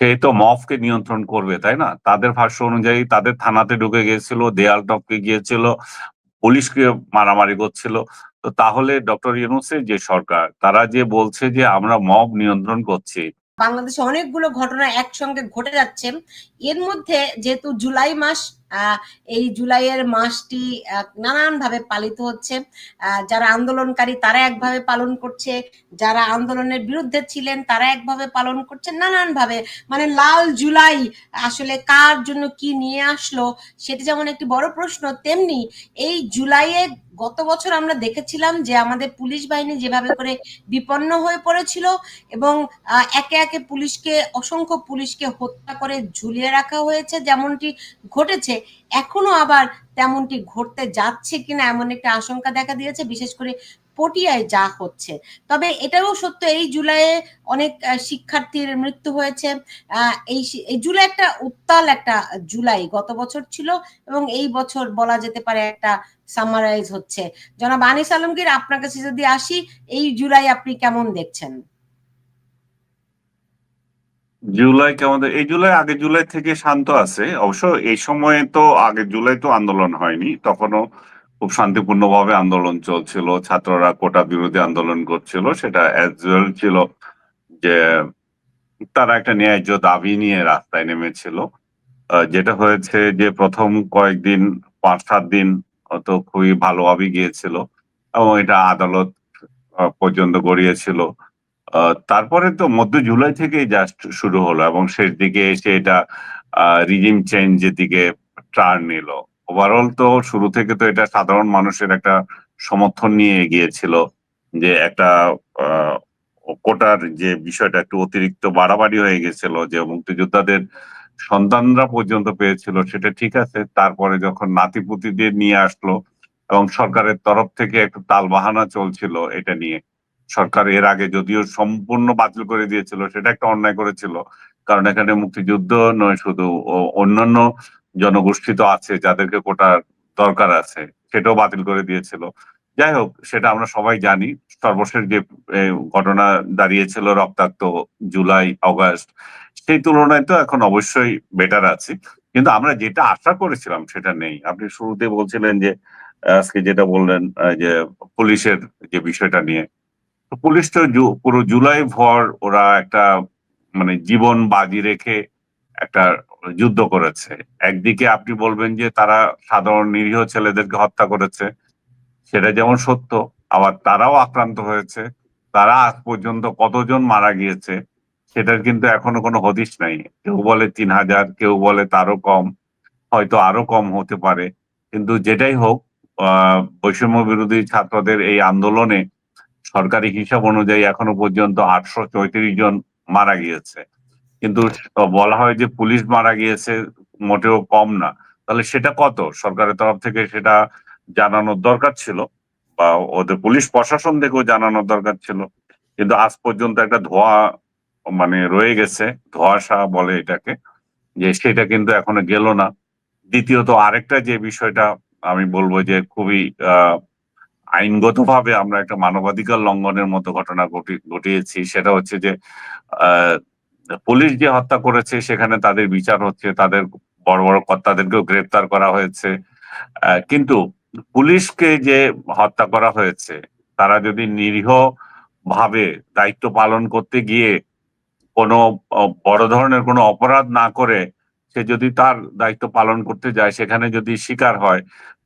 সে তো মফকে নিয়ন্ত্রণ করবে, তাই না? তাদের ভাষ্য অনুযায়ী তাদের থানাতে ঢুকে গিয়েছিল, দেয়াল টপকে গিয়েছিল, পুলিশকে মারামারি করছিল। তো তাহলে ডক্টর ইউনুসের যে সরকার, তারা যে বলছে যে আমরা মব নিয়ন্ত্রণ করছি। বাংলাদেশে অনেকগুলো ঘটনা একসঙ্গে ঘটে যাচ্ছে। এর মধ্যে যেহেতু জুলাই মাস এই জুলাইয়ের মাসটি নানানভাবে পালিত হচ্ছে। যারা আন্দোলনকারী, তারা একভাবে পালন করছে। যারা আন্দোলনের বিরুদ্ধে ছিলেন, তারা একভাবে পালন করছে। নানানভাবে মানে লাল জুলাই আসলে কার জন্য কি নিয়ে আসলো, সেটা যেমন একটি বড় প্রশ্ন, তেমনি এই জুলাইয়ে গত বছর আমরা দেখেছিলাম যে আমাদের পুলিশ বাহিনী যেভাবে করে বিপন্ন হয়ে পড়েছিল এবং একে একে পুলিশকে, অসংখ্য পুলিশকে হত্যা করে ঝুলিয়ে রাখা হয়েছে, যেমনটি ঘটেছে। এখনও আবার তেমনটি ঘটতে যাচ্ছে কিনা এমন একটা আশঙ্কা দেখা দিয়েছে, বিশেষ করে পটিয়ায় যা হচ্ছে। তবে এটাও সত্য, এই জুলাইয়ে অনেক শিক্ষার্থীর মৃত্যু হয়েছে। এই জুলাই একটা উত্তাল একটা জুলাই গত বছর ছিল এবং এই বছর বলা যেতে পারে একটা সামারাইজ হচ্ছে। জনাব আনিস আলমগীর, আপনার কাছে যদি আসি, এই জুলাই আপনি কেমন দেখছেন? জুলাই কে আমাদের, এই জুলাই আগে জুলাই থেকে শান্ত আছে। অবশ্য এই সময়ে তো আগে জুলাই তো আন্দোলন হয়নি। তখনও খুব শান্তিপূর্ণভাবে আন্দোলন চলছিল। ছাত্ররা কোটা বিরোধী আন্দোলন করছিল। সেটা ছিল যে তারা একটা ন্যায্য দাবি নিয়ে রাস্তায় নেমেছিল। যেটা হয়েছে যে প্রথম কয়েকদিন, পাঁচ সাত দিন তো খুবই ভালোভাবে গিয়েছিল এবং এটা আদালত পর্যন্ত গড়িয়েছিল। তারপরে তো মধ্য জুলাই থেকেই জাস্ট শুরু হলো এবং শেষ দিকে এসে এটা রিজিম চেঞ্জের দিকে টার্ন নিল ওভারঅল তো শুরু থেকে তো এটা সাধারণ মানুষের একটা সমর্থন নিয়ে এগিয়েছিল যে একটা কোটার যে বিষয়টা একটু অতিরিক্ত বাড়াবাড়ি হয়ে গেছিল যে মুক্তিযোদ্ধাদের সন্তানরা পর্যন্ত পেয়েছিল সেটা ঠিক আছে। তারপরে যখন নাতিপুতিদের নিয়ে আসলো এবং সরকারের তরফ থেকে একটু তালবাহানা চলছিল এটা নিয়ে সরকার এর আগে যদিও সম্পূর্ণ বাতিল করে দিয়েছিল, সেটা একটা অন্যায় করেছিল। কারণ এখানে মুক্তিযুদ্ধ নয়, শুধু অন্যান্য জনগোষ্ঠী তো আছে, যাদেরকে কোটার দরকার আছে, সেটাও বাতিল করে দিয়েছিল। যাই হোক, সেটা আমরা সবাই জানি। সর্বশেষ যে ঘটনা দাঁড়িয়েছিল রক্তাক্ত জুলাই, অগাস্ট, সেই তুলনায় তো এখন অবশ্যই বেটার আছে। কিন্তু আমরা যেটা আশা করেছিলাম, সেটা নেই। আপনি শুরুতে বলছিলেন যে, আজকে যেটা বললেন যে, পুলিশের যে বিষয়টা নিয়ে তো পুলিশ তো জু- পুরো জুলাই ভর ওরা একটা মানে জীবন বাজি রেখে একটা যুদ্ধ করেছে। একদিকে আপনি বলবেন যে তারা সাধারণ নিরীহ ছেলেদেরকে হত্যা করেছে, সেটা যেমন সত্য, আবার তারাও আক্রান্ত হয়েছে, তারা আজ পর্যন্ত কতজন মারা গিয়েছে, সেটার কিন্তু এখনও কোনো হদিশ নাই। কেউ বলে তিন হাজার, কেউ বলে তারও কম, হয়তো আরও কম হতে পারে। কিন্তু যেটাই হোক, আহ, বৈষম্য বিরোধী ছাত্রদের এই আন্দোলনে সরকারি হিসাব অনুযায়ী এখনও পর্যন্ত আটশো চৌত্রিশ জন মারা গিয়েছে। কিন্তু বলা হয় যে পুলিশ মারা গিয়েছে মোটেও কম না। তাহলে সেটা কত? সরকারের তরফ থেকে সেটা জানানোর দরকার ছিল বা ওদের পুলিশ প্রশাসন থেকেও জানানোর দরকার ছিল। কিন্তু আজ পর্যন্ত একটা ধোয়া মানে রয়ে গেছে, ধোয়াশা বলে এটাকে, যে সেটা কিন্তু এখনও গেল না। দ্বিতীয়ত আরেকটা যে বিষয়টা আমি বলব যে খুবই, আহ আইনগতভাবে আমরা একটা মানবাধিকার লঙ্ঘনের মতো ঘটনা ঘটি- ঘটিয়েছি, সেটা হচ্ছে যে পুলিশ যে হত্যা করেছে, সেখানে তাদের বিচার হচ্ছে, তাদের বড় বড় কর্তাদেরকেও গ্রেপ্তার করা হয়েছে। কিন্তু পুলিশকে যে হত্যা করা হয়েছে, তারা যদি নিরীহ ভাবে দায়িত্ব পালন করতে গিয়ে কোনো বড় ধরনের কোনো অপরাধ না করে, সে যদি তার দায়িত্ব পালন করতে যায়, সেখানে যদি শিকার হয়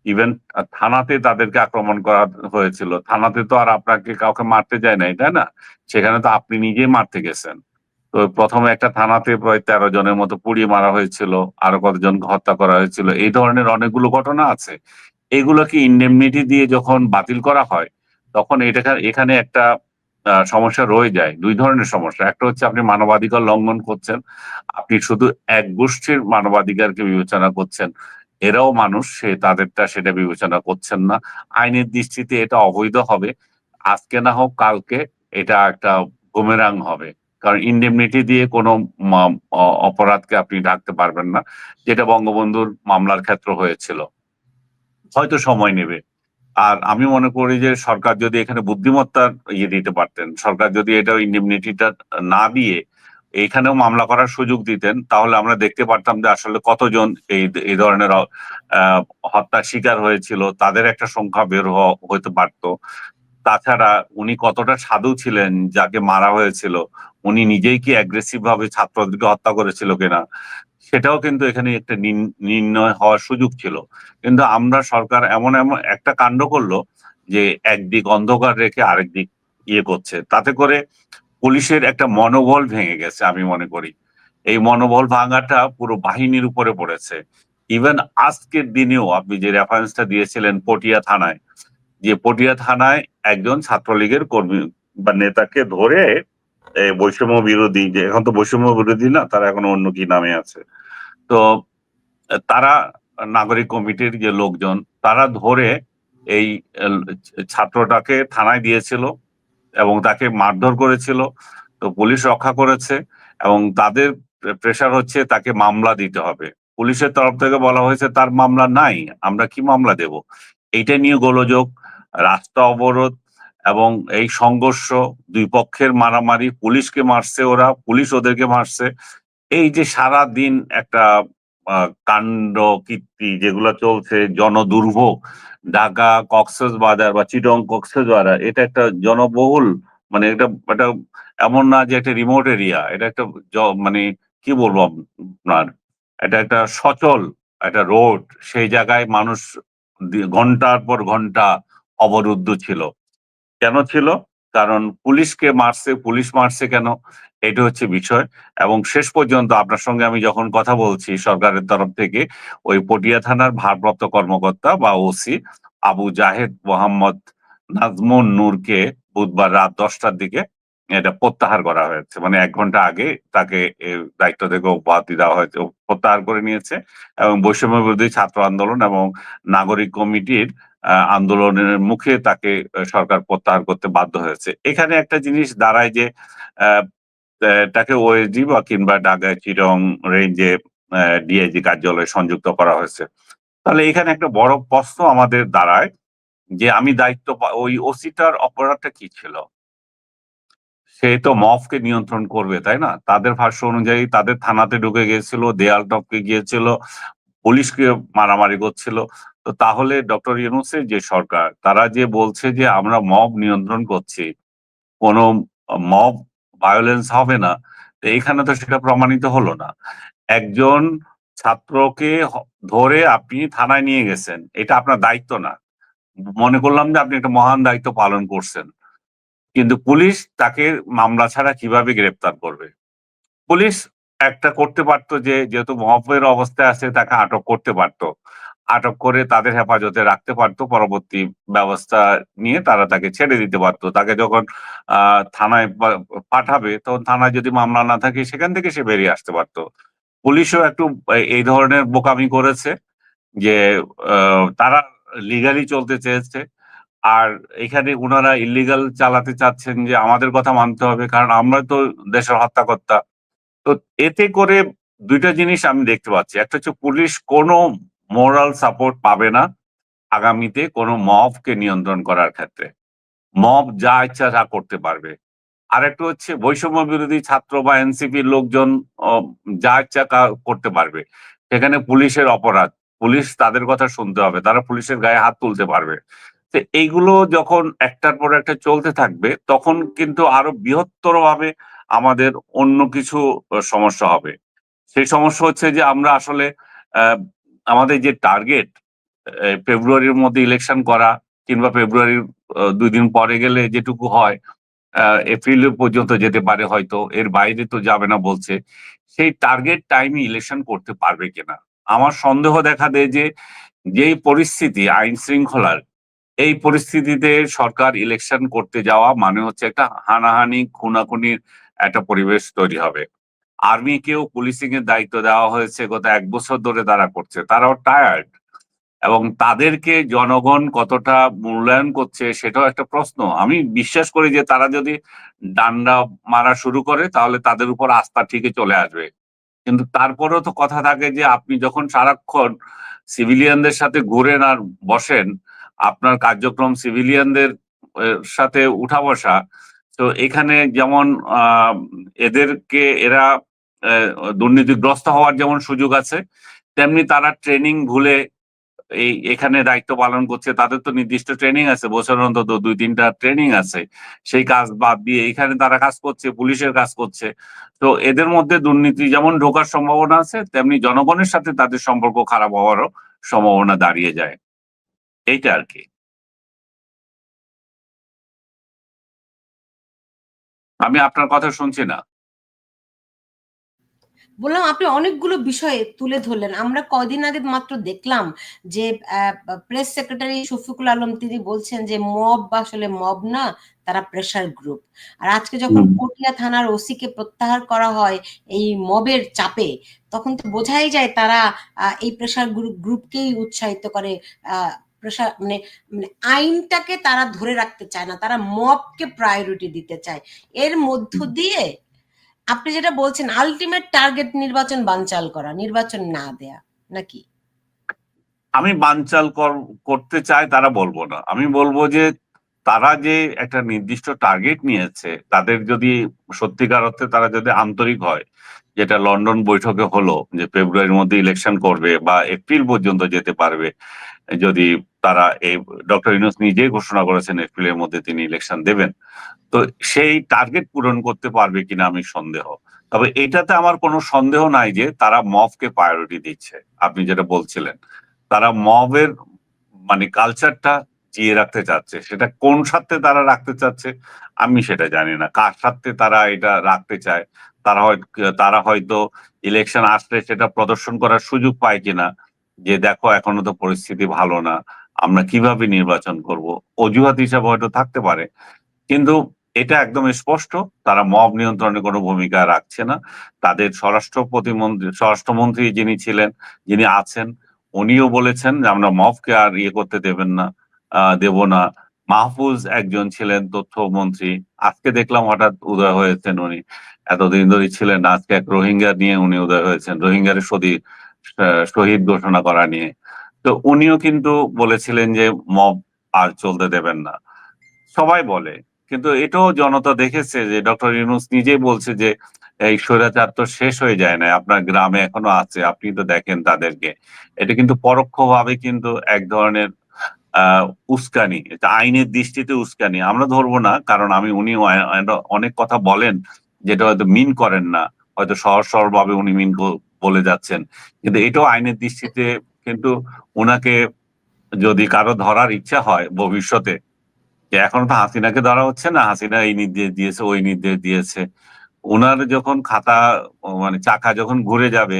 ইভেন থানাতে তাদেরকে আক্রমণ করা হয়েছিল। থানাতে তো আর আপনাকে কাউকে মারতে যায় নাই, তাই না? সেখানে তো আপনি নিজেই মারতে গেছেন। তো প্রথমে একটা থানাতে প্রায় তেরো জনের মতো পুড়িয়ে মারা হয়েছিল, আরও কতজন হত্যা করা হয়েছিল। এই ধরনের অনেকগুলো ঘটনা আছে। এগুলোকে ইন্ডেমনিটি দিয়ে যখন বাতিল করা হয়, তখন এটা এখানে একটা সমস্যা রয়ে যায়। দুই ধরনের সমস্যা। একটা হচ্ছে আপনি মানবাধিকার লঙ্ঘন করছেন, আপনি শুধু এক গোষ্ঠীর মানবাধিকারকে বিবেচনা করছেন। এরাও মানুষ, সে তাদেরটা সেটা বিবেচনা করছেন না। আইনের দৃষ্টিতে এটা অবৈধ হবে। আজকে না হোক কালকে এটা একটা বুমেরাং হবে। কারণ ইন্ডেমনিটি দিয়ে কোনো অপরাধকে আপনি ঢাকতে পারবেন না, যেটা বঙ্গবন্ধুর মামলার ক্ষেত্র হয়েছিল। হয়তো সময় নেবে। আর আমি মনে করি যে সরকার যদি এখানে বুদ্ধিমত্তার ইয়ে দিতে পারতেন, সরকার যদি এটা ইন্ডেমনিটিটা না দিয়ে এইখানেও মামলা করার সুযোগ দিতেন, তাহলে আমরা দেখতে পারতাম যে আসলে কতজন এই এই ধরনের হত্যার শিকার হয়েছিল, তাদের একটা সংখ্যা বের হতে পারতো। তাছাড়া উনি কতটা সাধু ছিলেন, যাকে মারা হয়েছিল, উনি নিজেই কি অ্যাগ্রেসিভ ভাবে ছাত্রদেরকে হত্যা করেছিল কিনা, সেটাও কিন্তু এখানে একটা নির্ণ- নির্ণয় হওয়ার সুযোগ ছিল। কিন্তু আমরা সরকার এমন এমন একটা কাণ্ড করল যে, একদিক অন্ধকার রেখে আরেক দিক ইয়ে করছে। তাতে করে পুলিশের একটা মনোবল ভেঙে গেছে, আমি মনে করি। এই মনোবল ভাঙাটা পুরো বাহিনীর উপরে পড়েছে। ইভেন আজকের দিনেও আপনি যে রেফারেন্সটা দিয়েছিলেন পটিয়া থানায়, যে পটিয়া থানায় একজন ছাত্রলীগের কর্মী বা নেতাকে ধরে বৈষম্য বিরোধী, যে এখন তো বৈষম্য বিরোধী না, তারা এখন অন্য কি নামে আছে। তো, তারা নাগরিক কমিটির যে লোকজন, তারা ধরে এই ছাত্রটাকে থানায় দিয়েছিল। এবং তাকে মারধর করেছিল। তো পুলিশ রক্ষা করেছে এবং তাদের প্রেশার হচ্ছে তাকে মামলা দিতে হবে। পুলিশের তরফ থেকে বলা হয়েছে, তার মামলা নাই, আমরা কি মামলা দেব? এইটা নিয়ে গোলযোগ, রাস্তা অবরোধ এবং এই সংঘর্ষ, দুই পক্ষের মারামারি, পুলিশকে মারছে ওরা, পুলিশ ওদেরকে মারছে। এই যে সারা দিন একটা কাণ্ড, কীর্তি যেগুলো চলছে, জনদুর্ভোগ, ঢাকা কক্সেস বাজার বা চিটং কক্সেস বাজার, এটা একটা জনবহুল মানে এটা এটা এমন না যে একটা রিমোট এরিয়া এটা একটা মানে কি বলব আপনার, এটা একটা সচল, একটা রোড সেই জায়গায় মানুষ ঘণ্টার পর ঘণ্টা অবরুদ্ধ ছিল। কেন ছিল? কারণ পুলিশকে মারছে, পুলিশ মারছে কেন? এটা হচ্ছে বিষয়। এবং শেষ পর্যন্ত আপনার সঙ্গে আমি যখন কথা বলছি সরকারের তরফ থেকে, ওই পটিয়া থানার ভারপ্রাপ্ত কর্মকর্তা বা ওসি আবু জাহেদ মোহাম্মদ নাজমুন নূরকে বুধবার রাত দশটার দিকে এটা প্রত্যাহার করা হয়েছে। মানে এক ঘণ্টা আগে তাকে দায়িত্ব থেকে অব্যাহতি দেওয়া হয়েছে, প্রত্যাহার করে নিয়েছে। এবং বৈষম্য বিরোধী ছাত্র আন্দোলন এবং নাগরিক কমিটির আন্দোলনের মুখে তাকে সরকার প্রত্যাহার করতে বাধ্য হয়েছে। এখানে একটা জিনিস দাঁড়ায় যে তাকে ওএসডি বা কিংবা ঢাকা চিরং রেঞ্জে ডিআইজি কার্যালয়ে সংযুক্ত করা হয়েছে। তাহলে এখানে একটা বড় প্রশ্ন আমাদের দাঁড়ায় যে, আমি দায়িত্ব ওই ওসিটার অপরাধটা কি ছিল? সে তো মফকে নিয়ন্ত্রণ করবে, তাই না? তাদের ভাষ্য অনুযায়ী তাদের থানাতে ঢুকে গিয়েছিল, দেয়াল টপকে গিয়েছিল, পুলিশকে মারামারি করছিল। তো তাহলে ডক্টর ইউনুসের যে সরকার, তারা যে বলছে যে আমরা মব নিয়ন্ত্রণ করছি, কোনো মব ভায়োলেন্স হবে না, তো এখানে তো সেটা প্রমাণিত হলো না। একজন ছাত্রকে ধরে আপনি থানায় নিয়ে গেছেন, এটা আপনার দায়িত্ব না। মনে করলাম যে আপনি একটা মহান দায়িত্ব পালন করছেন, কিন্তু পুলিশ তাকে মামলা ছাড়া কীভাবে গ্রেপ্তার করবে? পুলিশ একটা করতে পারতো যে, যেহেতু মহফের অবস্থায় আছে, তাকে আটক করতে পারতো। আটক করে তাদের হেফাজতে রাখতে পারতো। পরবর্তী ব্যবস্থা নিয়ে তারা তাকে ছেড়ে দিতে পারতো। তাকে যখন থানায় পাঠাবে, তখন থানায় যদি মামলা না থাকে, সেখান থেকে সে বেরিয়ে আসতে পারতো। পুলিশও একটু এই- ধরনের বোকামি করেছে যে তারা লিগালি চলতে চেয়েছে। আর এখানে ওনারা ইলিগাল চালাতে চাচ্ছেন যে, আমাদের কথা মানতে হবে, কারণ আমরা তো দেশের হত্যাকর্তা। তো এতে করে দুইটা জিনিস আমি দেখতে পাচ্ছি। একটা হচ্ছে পুলিশ কোনো মোরাল সাপোর্ট পাবে না আগামীতে কোনো মবকে নিয়ন্ত্রণ করার ক্ষেত্রে। মব যা ইচ্ছা তা করতে পারবে। আর একটা হচ্ছে বৈষম্য বিরোধী ছাত্র বা এনসিপির লোকজন যা ইচ্ছা করতে পারবে। সেখানে পুলিশের অপরাধ, পুলিশ তাদের কথা শুনতে হবে, তারা পুলিশের গায়ে হাত তুলতে পারবে। তো এইগুলো যখন একটার পর একটা চলতে থাকবে, তখন কিন্তু আরও বৃহত্তর ভাবে আমাদের অন্য কিছু সমস্যা হবে। সেই সমস্যা হচ্ছে যে আমরা আসলে আমাদের যে টার্গেট ফেব্রুয়ারির মধ্যে ইলেকশন করা কিংবা ফেব্রুয়ারির দুই দিন পরে গেলে যেটুকু হয় এপ্রিল পর্যন্ত যেতে পারে হয়তো, এর বাইরে তো যাবে না বলছে, সেই টার্গেট টাইমে ইলেকশন করতে পারবে কিনা? আমার সন্দেহ দেখা দেয় যে, যেই পরিস্থিতি আইন শৃঙ্খলার, এই পরিস্থিতিতে সরকার ইলেকশন করতে যাওয়া মানে হচ্ছে একটা হানাহানি, খুনাখুনির একটা পরিবেশ তৈরি হবে। আর্মিকেও পুলিশিং এর দায়িত্ব দেওয়া হয়েছে গত এক বছর ধরে তারা করছে। তারাও টায়ার্ড এবং তাদেরকে জনগণ কতটা মূল্যায়ন করছে সেটাও একটা প্রশ্ন। আমি বিশ্বাস করি যে তারা যদি ডান্ডা মারা শুরু করে তাহলে তাদের উপর আস্থা ঠিকই চলে আসবে। কিন্তু তারপরেও তো কথা থাকে যে আপনি যখন সারাক্ষণ সিভিলিয়ানদের সাথে ঘুরেন আর বসেন, আপনার কার্যক্রম সিভিলিয়ানদের সাথে উঠা বসা, তো এখানে যেমন এদেরকে এরা দুর্নীতিগ্রস্ত হওয়ার যেমন সুযোগ আছে, তেমনি তারা ট্রেনিং ভুলে এই এখানে দায়িত্ব পালন করছে, তাদের তো নির্দিষ্ট ট্রেনিং আছে বছর অন্তত দুই তিনটা ট্রেনিং আছে। সেই কাজ বাদ দিয়ে এখানে তারা কাজ করছে, পুলিশের কাজ করছে। তো এদের মধ্যে দুর্নীতি যেমন ঢোকার সম্ভাবনা আছে, তেমনি জনগণের সাথে তাদের সম্পর্ক খারাপ হওয়ারও সম্ভাবনা দাঁড়িয়ে যায়। এইটা আর কি। আমি আপনার কথা শুনছি না। বললাম আপনি অনেকগুলো বিষয়ে তুলে ধরলেন। আমরা কদিন আগে মাত্র দেখলাম যে প্রেস সেক্রেটারি শফিকুল আলম তিনি বলছেন যে মব বা আসলে মব না তারা প্রেশার গ্রুপ আর আজকে যখন। পটিয়া থানার ওসিকে প্রত্যাহার করা হয় এই মবের চাপে তখন তো বোঝাই যায় তারা এই প্রেশার গ্রুপ গ্রুপকেই উৎসাহিত করে মানে মানে আইনটাকে তারা ধরে রাখতে চায় না তারা মবকে প্রায়োরিটি দিতে চায়। এর মধ্য দিয়ে আপনি যেটা বলছেন আলটিমেট টার্গেট নির্বাচন বানচাল করা, নির্বাচন না দেয়া, নাকি? আমি বানচাল কর- করতে চাই তারা বলব না। আমি বলব যে তারা যে একটা নির্দিষ্ট টার্গেট নিয়েছে, তাদের যদি সত্যিকার অর্থে তারা যদি আন্তরিক হয়, যেটা লন্ডন বৈঠকে হলো, যে ফেব্রুয়ারির মধ্যে ইলেকশন করবে বা এপ্রিল পর্যন্ত যেতে পারবে যদি তারা এই ডক্টর ইউনুস নিজেই ঘোষণা করেছেন এপ্রিলের মধ্যে তিনি ইলেকশন দেবেন, তো সেই টার্গেট পূরণ করতে পারবে কিনা আমি সন্দেহ। তবে এটাতে আমার কোনো সন্দেহ নাই যে তারা মফকে প্রায়োরিটি দিচ্ছে, আপনি যেটা বলছিলেন। তারা মবের মানে কালচারটা জিয়ে রাখতে চাচ্ছে, সেটা কোন স্বার্থে তারা রাখতে চাচ্ছে আমি সেটা জানি না। কার স্বার্থে তারা এটা রাখতে চায়, তারা হয়তো তারা হয়তো ইলেকশন আসলে সেটা প্রদর্শন করার সুযোগ পায় কিনা যে দেখো, এখনও তো পরিস্থিতি ভালো না, আমরা কীভাবে নির্বাচন করব? অজুহাত হিসাবে হয়তো থাকতে পারে। কিন্তু এটা একদম স্পষ্ট, তারা মব নিয়ন্ত্রণে কোনো ভূমিকা রাখছে না। তাদের স্বরাষ্ট্র প্রতিমন্ত্রী, স্বরাষ্ট্রমন্ত্রী যিনি ছিলেন, যিনি আছেন, উনিও বলেছেন যে আমরা মফকে আর ইয়ে করতে দেবেন না দেব না। মাহফুজ একজন ছিলেন তথ্যমন্ত্রী আজকে দেখলাম হঠাৎ উদয় হয়েছেন উনি। এতদিন ধরে ছিলেন, আজকে এক রোহিঙ্গা নিয়ে উনি উদয় হয়েছেন। রোহিঙ্গার শহীদ শহীদ ঘোষণা করা নিয়ে। তো উনিও কিন্তু বলেছিলেন যে, মব আর চলতে দেবেন না। সবাই বলে, কিন্তু এটাও জনতা দেখেছে যে, ডক্টর ইউনুস নিজেই বলছে যে, এই স্বৈরাচার তো শেষ হয়ে যায় না আপনার গ্রামে এখনও আছে, আপনি তো দেখেন তাদেরকে। এটা কিন্তু পরোক্ষভাবে কিন্তু এক ধরনের উস্কানি, এটা আইনের দৃষ্টিতে উস্কানি। আমরা ধরবো না, কারণ আমি উনি অনেক কথা বলেন, যেটা হয়তো মিন করেন না। হয়তো সহজ সরল ভাবে উনি মিন বলে যাচ্ছেন। কিন্তু এটাও আইনের দৃষ্টিতে কিন্তু ওনাকে যদি কারও ধরার ইচ্ছা হয় ভবিষ্যতে এখন তো হাসিনাকে ধরা হচ্ছে না, হাসিনা এই নির্দেশ দিয়েছে, ওই নির্দেশ দিয়েছে। ওনার যখন খাতা মানে চাকা যখন ঘুরে যাবে,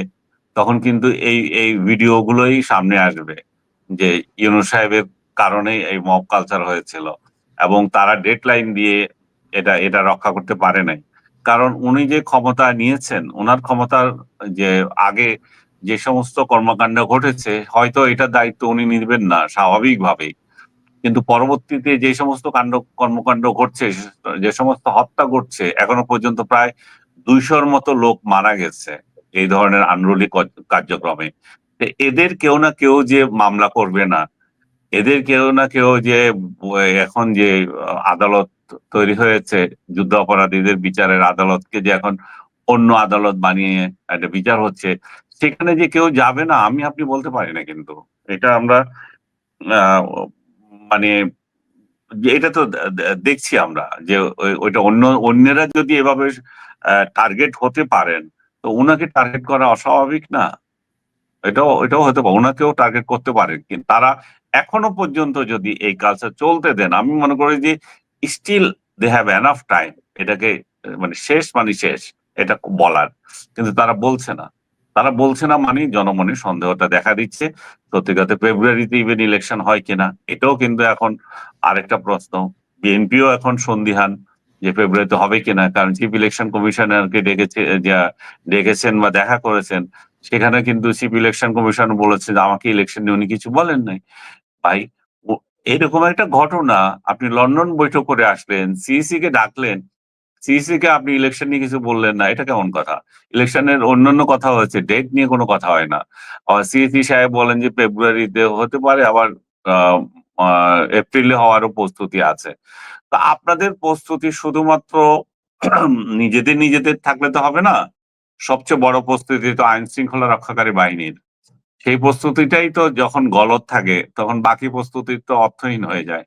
তখন কিন্তু এই এই ভিডিও গুলোই সামনে আসবে যে ইউনুস সাহেবের কারণেই এই মব কালচার হয়েছিল এবং তারা ডেডলাইন দিয়ে এটা এটা রক্ষা করতে পারে নাই। কারণ উনি যে ক্ষমতা নিয়েছেন ওনার ক্ষমতার যে আগে যে সমস্ত কর্মকাণ্ড ঘটেছে, হয়তো এটার দায়িত্ব উনি নিবেন না, স্বাভাবিকভাবেই। কিন্তু পরবর্তীতে যে সমস্ত কাণ্ড, কর্মকাণ্ড ঘটছে, যে সমস্ত হত্যা ঘটছে, এখনও পর্যন্ত প্রায় দুইশোর মতো লোক মারা গেছে এই ধরনের আন্দোলিক কার্যক্রমে। এদের কেউ না কেউ যে মামলা করবে না, এদের কেউ না কেউ যে, এখন যে আদালত তৈরি হয়েছে যুদ্ধ অপরাধীদের বিচারের আদালতকে যে এখন অন্য আদালত বানিয়ে একটা বিচার হচ্ছে, সেখানে যে কেউ যাবে না, আমি আপনি বলতে পারি না কিন্তু। এটা আমরা মানে এটা তো দেখছি আমরা যে ওইটা অন্য, অন্যরা যদি এভাবে টার্গেট হতে পারেন, তো ওনাকে টার্গেট করা অস্বাভাবিক না? এটাও এটাও হতে পারে ওনাকেও টার্গেট করতে পারেন। কিন্তু তারা এখনও পর্যন্ত যদি এই কালচার চলতে দেন, আমি মনে করি যে still they have enough time এটাকে মানে শেষ মানে শেষ, এটা বলার। কিন্তু তারা বলছে না। তারা বলছে না মানে জনমনে সন্দেহটা দেখা দিচ্ছে। সত্যিকাতে ফেব্রুয়ারিতে ইভেন ইলেকশন হয় কিনা, এটাও কিন্তু এখন আরেকটা প্রশ্ন। বিএনপিও এখন সন্দিহান যে ফেব্রুয়ারিতে হবে কিনা, কারণ চিফ ইলেকশন কমিশনারকে ডেকেছে, যা ডেকেছেন বা দেখা করেছেন, সেখানে কিন্তু চিফ ইলেকশন কমিশন বলেছে যে আমাকে ইলেকশন নিয়ে উনি কিছু বলেন নাই। ভাই এরকম একটা ঘটনা আপনি লন্ডন বৈঠক করে আসলেন সিইসি কে ডাকলেন। সিইসি কে আপনি ইলেকশন নিয়ে কিছু বললেন না, এটা কেমন কথা? ইলেকশনের অন্যান্য কথা হয়েছে ডেট নিয়ে কোনো কথা হয় না। আবার সিইসি সাহেব বলেন যে ফেব্রুয়ারিতে হতে পারে, আবার এপ্রিলে হওয়ারও প্রস্তুতি আছে। তা আপনাদের প্রস্তুতি শুধুমাত্র নিজেদের নিজেদের থাকলে তো হবে না, সবচেয়ে বড় প্রস্তুতি তো আইন শৃঙ্খলা রক্ষাকারী বাহিনীর। সেই প্রস্তুতিটাই তো যখন গলত থাকে তখন বাকি প্রস্তুতির তো অর্থহীন হয়ে যায়।